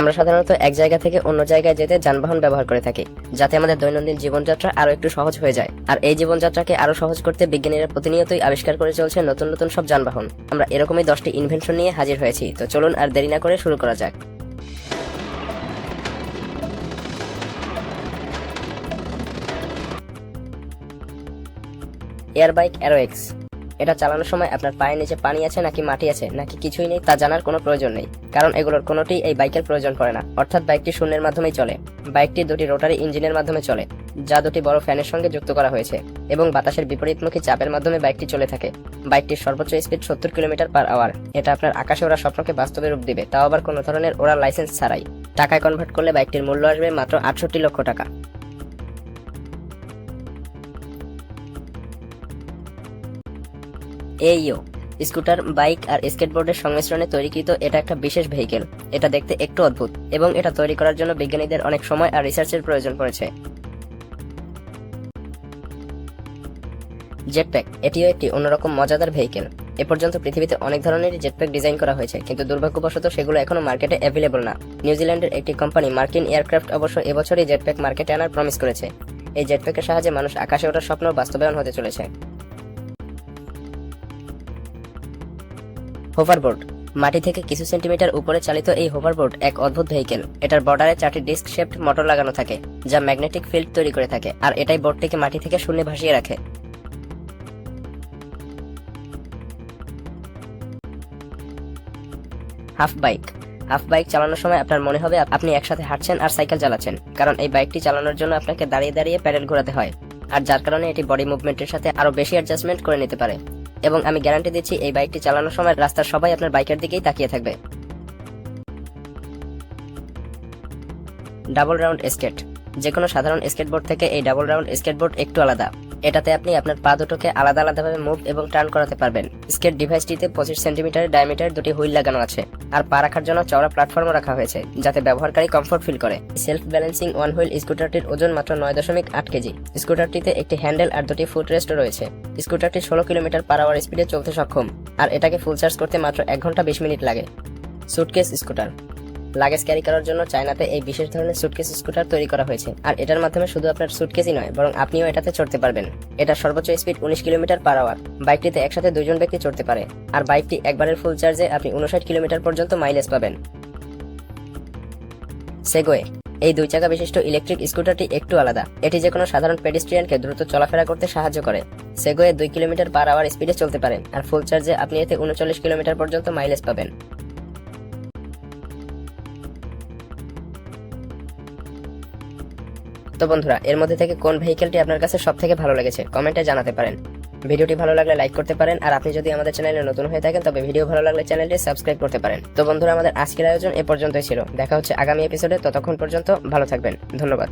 আমরা সাধারণত এক জায়গা থেকে অন্য জায়গায় যেতে যানবাহন ব্যবহার করে থাকি, যাতে আমাদের দৈনন্দিন জীবনযাত্রা আরও একটু সহজ হয়ে যায়। আর এই জীবনযাত্রাকে আরও সহজ করতে বিজ্ঞানীরা প্রতিনিয়তই আবিষ্কার করে চলছে নতুন নতুন সব যানবাহন। আমরা এরকমই দশটি ইনভেনশন নিয়ে হাজির হয়েছি, তো চলুন আর দেরি না করে শুরু করা যাক। এয়ার বাইক অ্যারো এক্স এটা চালানোর সময় আপনার পায়ের নিচে পানি আছে নাকি মাটি আছে নাকি কিছুই নেই তা জানার কোনো প্রয়োজন নেই। কারণ এগুলোর কোনোটি এই বাইকের প্রয়োজন পড়ে না। অর্থাৎ বাইকটি শূন্যের মাধ্যমেই চলে। বাইকটি দুটি রোটারি ইঞ্জিনের মাধ্যমে চলে, যা দুটি বড় ফ্যানের সঙ্গে যুক্ত করা হয়েছে এবং বাতাসের বিপরীতমুখী চাপের মাধ্যমে বাইকটি চলে থাকে। বাইকটির সর্বোচ্চ স্পিড সত্তর কিলোমিটার পার আওয়ার। এটা আপনার আকাশে ওরা স্বপ্নকে বাস্তবে রূপ দিবে, তাও আবার কোনো ধরনের ওরা লাইসেন্স ছাড়াই। টাকায় কনভার্ট করলে বাইকটির মূল্য আসবে মাত্র আটষট্টি লক্ষ টাকা। এইও স্কুটার, বাইক আর স্কেটবোর্ডের সংমিশ্রণে তৈরিকৃত এটা একটা বিশেষ ভেহিকেল এটা দেখতে একটু অদ্ভুত এবং এটা তৈরি করার জন্য বিজ্ঞানীদের অনেক সময় আর রিসার্চের প্রয়োজন পড়েছে। জেটপ্যাক এটিও একটি অন্যরকম মজাদার ভেহিকেল এ পর্যন্ত পৃথিবীতে অনেক ধরনের জেটপ্যাক ডিজাইন করা হয়েছে, কিন্তু দুর্ভাগ্যবশত সেগুলো এখনও মার্কেটে অ্যাভেলেবল না। নিউজিল্যান্ডের একটি কোম্পানি মার্কিন এয়ারক্রাফট অবশ্য এবছরই জেটপ্যাক মার্কেটে আনার প্রমিস করেছে। এই জেটপ্যাকের সাহায্যে মানুষ আকাশে ওঠার স্বপ্ন বাস্তবায়ন হতে চলেছে। হোভারবোর্ড। মাটি থেকে কিছু সেন্টিমিটার উপরে চালিত এই হোভারবোর্ড এক অদ্ভুত ভেহিকেল। এটার বর্ডারে চারটি ডিস্ক শেপড মোটর লাগানো থাকে, যা ম্যাগনেটিক ফিল্ড তৈরি করে থাকে, আর এটাই বোর্ডটিকে মাটি থেকে শূন্যে ভাসিয়ে রাখে। Half bike. হাফ বাইক চালানোর সময় আপনার মনে হবে আপনি একসাথে হাঁটছেন আর সাইকেল চালাচ্ছেন, কারণ এই বাইকটি চালানোর জন্য আপনাকে দাঁড়িয়ে দাঁড়িয়ে প্যাডেল ঘোরাতে হয়, আর যার কারণে এটি বডি মুভমেন্টের সাথে আরও বেশি অ্যাডজাস্টমেন্ট করে নিতে পারে। এবং আমি গ্যারান্টি দিচ্ছি এই বাইকটি চালানোর সময় রাস্তার সবাই আপনার বাইকের দিকেই তাকিয়ে থাকবে। Double round skate. যে কোনো সাধারণ স্কেটবোর্ড থেকে এই ডাবল রাউন্ড স্কেটবোর্ড একটু আলাদা। এটাতে আপনি আপনার পা দুটোকে আলাদা আলাদাভাবে মুভ এবং টার্ন করাতে পারবেন। স্কেট ডিভাইসটিতে পঁচিশ সেন্টিমিটারের ডায়ামিটার দুটি হুইল লাগানো আছে। আর পা রাখার জন্য চওড়া প্ল্যাটফর্মও রাখা হয়েছে, যাতে ব্যবহারকারী কমফোর্ট ফিল করে। সেলফ ব্যালেন্সিং ওয়ান হুইল স্কুটারটির ওজন মাত্র নয় দশমিক আট কেজি। স্কুটারটিতে একটি হ্যান্ডেল আর দুটি ফুট রেস্ট রয়েছে। স্কুটারটি ষোলো কিলোমিটার পার আওয়ার স্পিডে চলতে সক্ষম। আর এটাকে ফুল চার্জ করতে মাত্র এক ঘণ্টা বিশ মিনিট লাগে। সুটকেস স্কুটার লাগেজ ক্যারি করার জন্য চায়নাতে এই বিশেষ ধরনের সুটকেস স্কুটার তৈরি করা হয়েছে। আর এটার মাধ্যমে শুধু আপনার সুটকেসই নয়, বরং আপনিও এটাতে চড়তে পারবেন। এটার সর্বোচ্চ স্পিড উনিশ কিলোমিটার পার আওয়ার বাইকটিতে একসাথে দুজন ব্যক্তি চড়তে পারে। আর বাইকটি একবারের ফুল চার্জে আপনি উনষাট কিলোমিটার পর্যন্ত মাইলেজ পাবেন। সেগোয়ে এই দুই চাকা বিশিষ্ট ইলেকট্রিক স্কুটারটি একটু আলাদা। এটি যে কোনো সাধারণ পেডিস্ট্রিয়ানকে দ্রুত চলাফেরা করতে সাহায্য করে। সেগোয়ে দুই কিলোমিটার পার আওয়ার স্পিডে চলতে পারেন আর ফুল চার্জে আপনি এতে উনচল্লিশ কিলোমিটার পর্যন্ত মাইলেজ পাবেন। তো বন্ধুরা, এর মধ্যে থেকে কোন ভেহিকেলটি আপনার কাছে সব থেকে ভালো লেগেছে কমেন্টে জানাতে পারেন। ভিডিওটি ভালো লাগলে লাইক করতে পারেন, আর আপনি যদি আমাদের চ্যানেলে নতুন হয়ে থাকেন, তবে ভিডিও ভালো লাগলে চ্যানেলটি সাবস্ক্রাইব করতে পারেন। তো বন্ধুরা, আমাদের আজকের আয়োজন এ পর্যন্তই ছিল। দেখা হচ্ছে আগামী এপিসোডে ততক্ষণ পর্যন্ত ভালো থাকবেন। ধন্যবাদ।